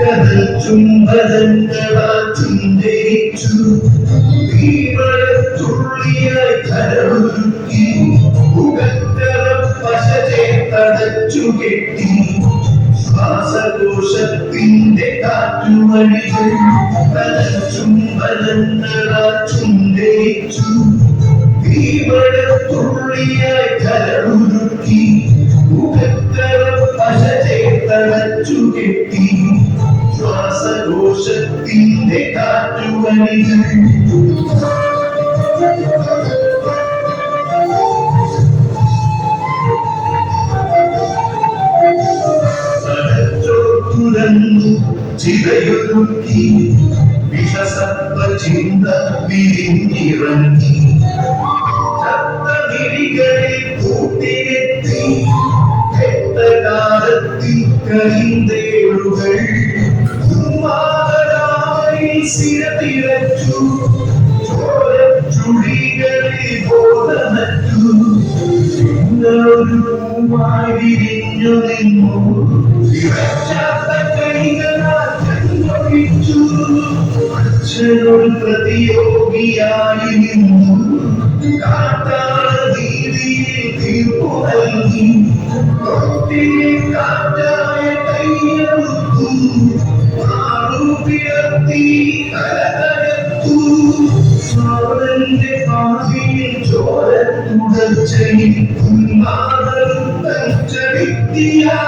കടൽ ചുംബനങ്ങളാറ്റും ജയിച്ചു തുള്ളിയായി കരളുരുക്കി മുഖത്തറ പശചേ തടച്ചു കെട്ടി. കാറ്റുവഴികൾ കടൽ ചുംബനങ്ങളാറ്റും ജയിച്ചു തുള്ളിയായി കരളുരുക്കി മുഖത്തറ പശ ചേർത്തടച്ചു കെട്ടി ശ്വാസകോശത്തിന്റെ കാറ്റുവഴികൾ തുറന്നു ചിതയൊരുക്കി ചിന്ത വിരിഞ്ഞിറങ്ങി ചത്തമിഴികളിൽ കൂട്ടിയെത്തി ഹെത്തകാലത്തിൽ കരിന്തേളുകൾ ഉമ്മാതായി സിരതിരച്ചു കൈകളാൽ അച്ഛനൊരു പ്രതിയോഗിയായി നിന്നു. കാട്ടാള രീതിയിൽ തീർപ്പു നൽകി. തൊട്ടിലെ കാറ്റായ കൈയെടുത്തു മാറുപിടത്തി കലകലത്തു അവന്റെ പാതിയിൽ ചോര തുടർച്ചയിൽ ഉന്മാദം തഞ്ചടിത്തിയായി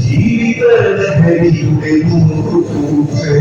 ജീവിത ലഹരിയുടെ ലഹരിയുടെ മോറുകൂട്ടൽ